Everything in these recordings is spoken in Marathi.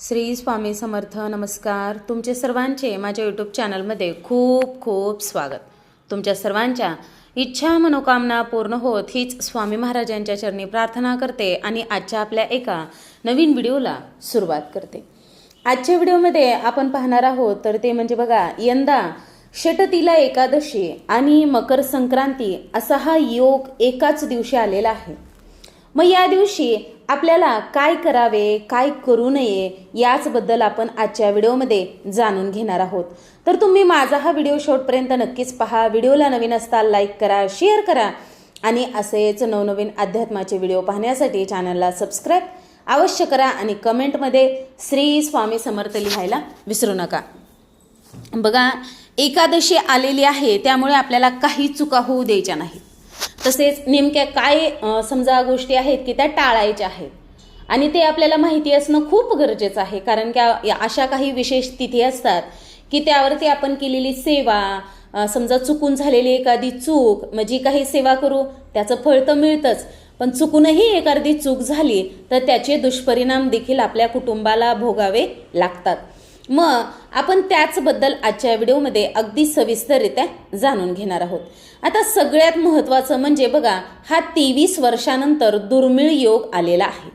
श्री स्वामी समर्थ नमस्कार. तुमचे सर्वांचे माझ्या यूट्यूब चॅनलमध्ये खूप खूप स्वागत. तुमच्या सर्वांच्या इच्छा मनोकामना पूर्ण होत हीच स्वामी महाराजांच्या चरणी प्रार्थना करते आणि आजच्या आपल्या एका नवीन व्हिडिओला सुरुवात करते. आजच्या व्हिडिओमध्ये आपण पाहणार आहोत तर ते म्हणजे बघा यंदा षटतीला एकादशी आणि मकर संक्रांती असा हा योग एकाच दिवशी आलेला आहे. मग या दिवशी आपल्याला काय करावे काय करू नये याचबद्दल आपण आजच्या व्हिडिओमध्ये जाणून घेणार आहोत. तर तुम्ही माझा हा व्हिडिओ शेवटपर्यंत नक्कीच पहा. व्हिडिओला नवीन असता लाईक करा शेअर करा आणि असेच नवनवीन अध्यात्माचे व्हिडिओ पाहण्यासाठी चॅनलला सबस्क्राईब अवश्य करा आणि कमेंटमध्ये श्री स्वामी समर्थ लिहायला विसरू नका. बघा एकादशी आलेली आहे त्यामुळे आपल्याला काही चुका होऊ द्यायच्या नाहीत. तसेच नेमक्या काय समजा गोष्टी आहेत की त्या टाळायच्या आहेत. आणि ते आपल्याला माहिती असणं खूप गरजेचं आहे कारण की या अशा काही विशेष तिथी असतात की त्यावरती आपण केलेली सेवा समजा चुकून झालेली एखादी चूक मग जी काही सेवा करू त्याचं फळ तर मिळतंच पण चुकूनही एखादी चूक झाली तर त्याचे दुष्परिणाम देखील आपल्या कुटुंबाला भोगावे लागतात. मग आपण त्याचबद्दल आजच्या व्हिडिओमध्ये अगदी सविस्तररित्या जाणून घेणार आहोत. आता सगळ्यात महत्त्वाचं म्हणजे बघा हा तेवीस वर्षानंतर दुर्मिळ योग आलेला आहे.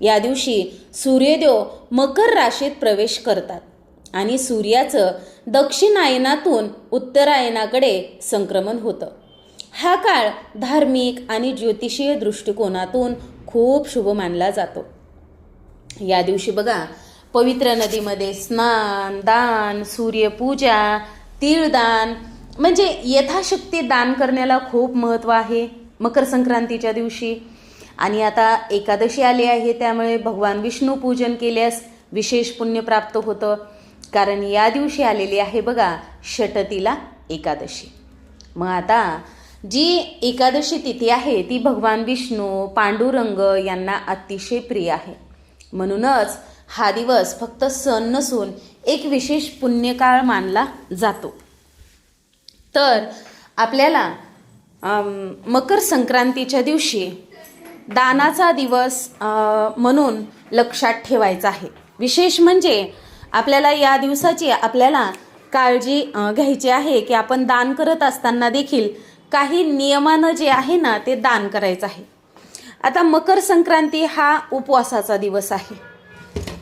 या दिवशी सूर्यदेव मकर राशीत प्रवेश करतात आणि सूर्याचं दक्षिणायनातून उत्तरायनाकडे संक्रमण होतं. हा काळ धार्मिक आणि ज्योतिषीय दृष्टिकोनातून खूप शुभ मानला जातो. या दिवशी बघा पवित्र नदीमध्ये स्नान दान सूर्यपूजा तीळदान म्हणजे यथाशक्ती दान करण्याला खूप महत्त्व आहे मकर संक्रांतीच्या दिवशी. आणि आता एकादशी आली आहे त्यामुळे भगवान विष्णू पूजन केल्यास विशेष पुण्य प्राप्त होतं. कारण या दिवशी आलेली आहे बघा षटतीला एकादशी. मग आता जी एकादशी तिथी आहे ती भगवान विष्णू पांडुरंग यांना अतिशय प्रिय आहे. म्हणूनच हा दिवस फक्त सण नसून एक विशेष पुण्यकाळ मानला जातो. तर आपल्याला मकर संक्रांतीच्या दिवशी दानाचा दिवस म्हणून लक्षात ठेवायचा आहे. विशेष म्हणजे आपल्याला या दिवसाची आपल्याला काळजी घ्यायची आहे की आपण दान करत असताना देखील काही नियमानं जे आहे ना ते दान करायचं आहे. आता मकर संक्रांती हा उपवासाचा दिवस आहे.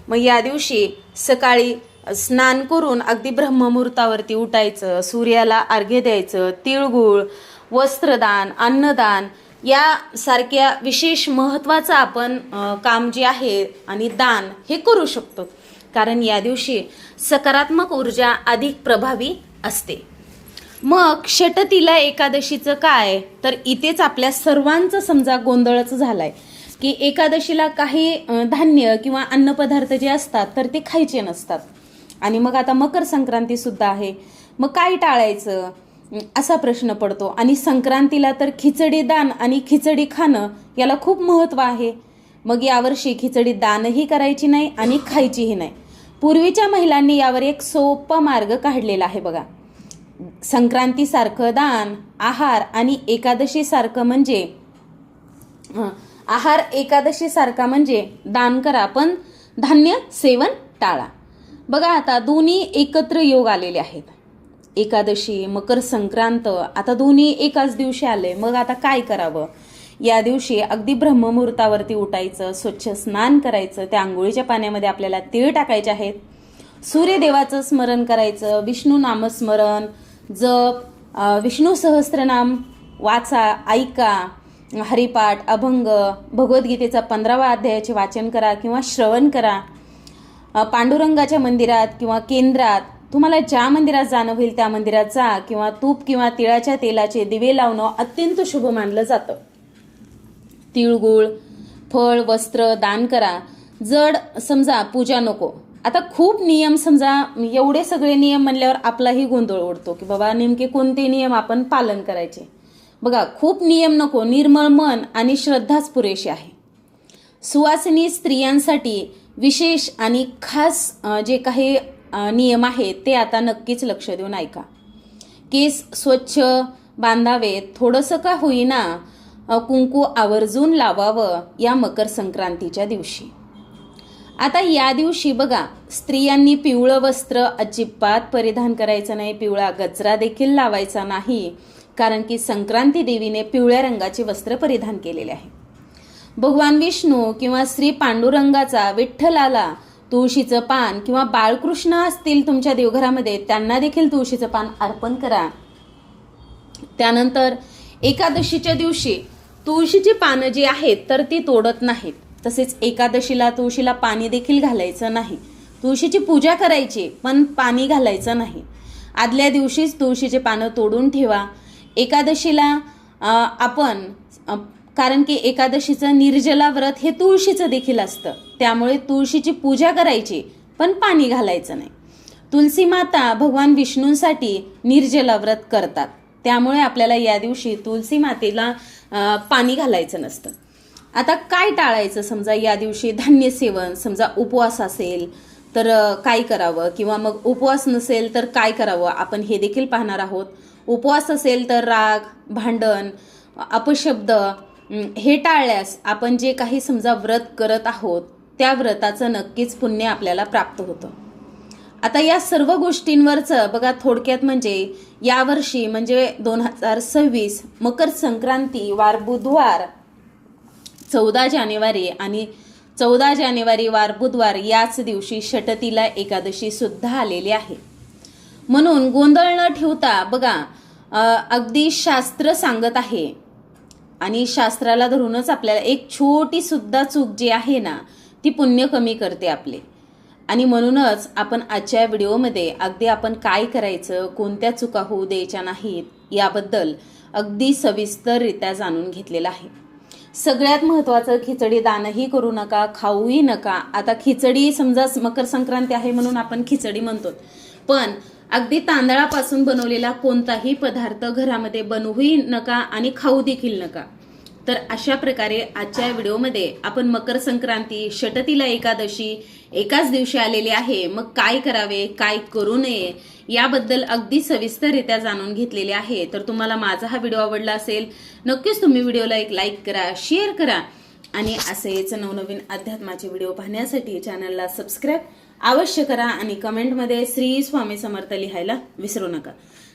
मग या दिवशी सकाळी स्नान करून अगदी ब्रह्ममुहूर्तावरती उठायचं सूर्याला अर्घ्य द्यायचं तिळगुळ वस्त्रदान अन्नदान यासारख्या विशेष महत्त्वाचं आपण काम जे आहे आणि दान हे करू शकतो. कारण या दिवशी सकारात्मक ऊर्जा अधिक प्रभावी असते. मग षटतीला एकादशीचं काय? तर इथेच आपल्या सर्वांचं समजा गोंधळच झालाय. की एकादशीला काही धान्य किंवा अन्नपदार्थ जे असतात तर ते खायचे नसतात. आणि मग आता मकर संक्रांती सुद्धा आहे. मग काय टाळायचं? असा प्रश्न पडतो. आणि संक्रांतीला तर खिचडी दान आणि खिचडी खाणं याला खूप महत्त्व आहे. मग यावर्षी खिचडी दानही करायची नाही आणि खायचीही नाही. पूर्वीच्या महिलांनी यावर एक सोपा मार्ग काढलेला आहे बघा. संक्रांतीसारखं दान आहार आणि एकादशीसारखं म्हणजे आहार एकादशीसारखा म्हणजे दान करा पण धान्य सेवन टाळा. बघा आता दोन्ही एकत्र योग आलेले आहेत. एकादशी मकर संक्रांत आता दोन्ही एकाच दिवशी आले. मग आता काय करावं? या दिवशी अगदी ब्रह्ममुहूर्तावरती उठायचं स्वच्छ स्नान करायचं त्या आंघोळीच्या पाण्यामध्ये आपल्याला तीळ टाकायचे आहेत. सूर्यदेवाचं स्मरण करायचं विष्णू नामस्मरण जप विष्णू सहस्त्रनाम वाचा ऐका. हरिपाठ अभंग भगवद्गीतेचा पंधरावा अध्यायाचे वाचन करा किंवा श्रवण करा. पांडुरंगाच्या मंदिरात किंवा केंद्रात तुम्हाला ज्या मंदिरात जाणं होईल त्या मंदिरात जा किंवा तूप किंवा तिळाच्या तेलाचे दिवे लावणं अत्यंत शुभ मानलं जातं. तिळगुळ फळ वस्त्र दान करा. जड समजा पूजा नको. आता खूप नियम समजा एवढे सगळे नियम म्हणल्यावर आपलाही गोंधळ उडतो की बाबा नेमके कोणते नियम आपण पालन करायचे? बघा खूप नियम नको निर्मळ मन आणि श्रद्धाच पुरेशी आहे. सुवासिनी स्त्रियांसाठी विशेष आणि खास जे काही नियम आहेत ते आता नक्कीच लक्ष देऊन ऐका. केस स्वच्छ बांधावेत थोडंसं का होईना कुंकू आवर्जून लावावं या मकर संक्रांतीच्या दिवशी. आता या दिवशी बघा स्त्रियांनी पिवळं वस्त्र अजिबात परिधान करायचं नाही पिवळा गजरा देखील लावायचा नाही कारण की संक्रांती देवीने पिवळ्या रंगाचे वस्त्र परिधान केलेले आहे. भगवान विष्णू किंवा श्री पांडुरंगाचा विठ्ठलाला तुळशीचं पान किंवा बाळकृष्ण असतील तुमच्या देवघरामध्ये त्यांना देखील तुळशीचं पान अर्पण करा. त्यानंतर एकादशीच्या दिवशी तुळशीची पानं जी आहेत तर ती तोडत नाहीत. तसेच एकादशीला तुळशीला पाणी देखील घालायचं नाही. तुळशीची पूजा करायची पण पाणी घालायचं नाही. आदल्या दिवशीच तुळशीचे पानं तोडून ठेवा. एकादशीला आपण कारण की एकादशीचं निर्जला व्रत हे तुळशीचं देखील असतं. त्यामुळे तुळशीची पूजा करायची पण पाणी घालायचं नाही. तुलसी माता भगवान विष्णूंसाठी निर्जला व्रत करतात. त्यामुळे आपल्याला या दिवशी तुलसी मातेला पाणी घालायचं नसतं. आता काय टाळायचं? समजा या दिवशी धान्य सेवन समजा उपवास असेल तर काय करावं? किंवा मग उपवास नसेल तर काय करावं? आपण हे देखील पाहणार आहोत. उपवास असेल तर राग भांडण अपशब्द हे टाळल्यास आपण जे काही समजा व्रत करत आहोत त्या व्रताचं नक्कीच पुण्य आपल्याला प्राप्त होतं. आता या सर्व गोष्टींवरचं बघा थोडक्यात म्हणजे यावर्षी म्हणजे दोन हजार सव्वीस मकर संक्रांती वार बुधवार चौदा जानेवारी आणि चौदा जानेवारी वार बुधवार याच दिवशी षटतीला एकादशी सुद्धा आलेली आहे. म्हणून गोंधळ न ठेवता बघा अगदी शास्त्र सांगत आहे. आणि शास्त्राला धरूनच आपल्याला एक छोटी सुद्धा चूक जी आहे ना ती पुण्य कमी करते आपले. आणि म्हणूनच आपण आजच्या व्हिडिओमध्ये अगदी आपण काय करायचं कोणत्या चुका होऊ द्यायच्या नाहीत याबद्दल अगदी सविस्तररित्या जाणून घेतलेलं आहे. सगळ्यात महत्त्वाचं खिचडी दानही करू नका खाऊही नका. आता खिचडी समजा मकर संक्रांती आहे म्हणून आपण खिचडी म्हणतो. पण अगदी तांदळापासून बनवलेला कोणताही पदार्थ घरामध्ये बनवूही नका आणि खाऊ देखील नका. तर अशा प्रकारे आजच्या व्हिडिओमध्ये आपण मकर संक्रांती षटतीला एकादशी एकाच दिवशी आलेली आहे. मग काय करावे काय करू नये याबद्दल अगदी सविस्तररित्या जाणून घेतलेले आहे. तर तुम्हाला माझा हा व्हिडिओ आवडला असेल नक्कीच तुम्ही व्हिडिओला एक लाईक करा शेअर करा. आणि असेच नवनवीन अध्यात्माचे व्हिडिओ पाहण्यासाठी चॅनलला सबस्क्राईब अवश्य करा आणि कमेंटमध्ये श्री स्वामी समर्थ लिहायला विसरू नका.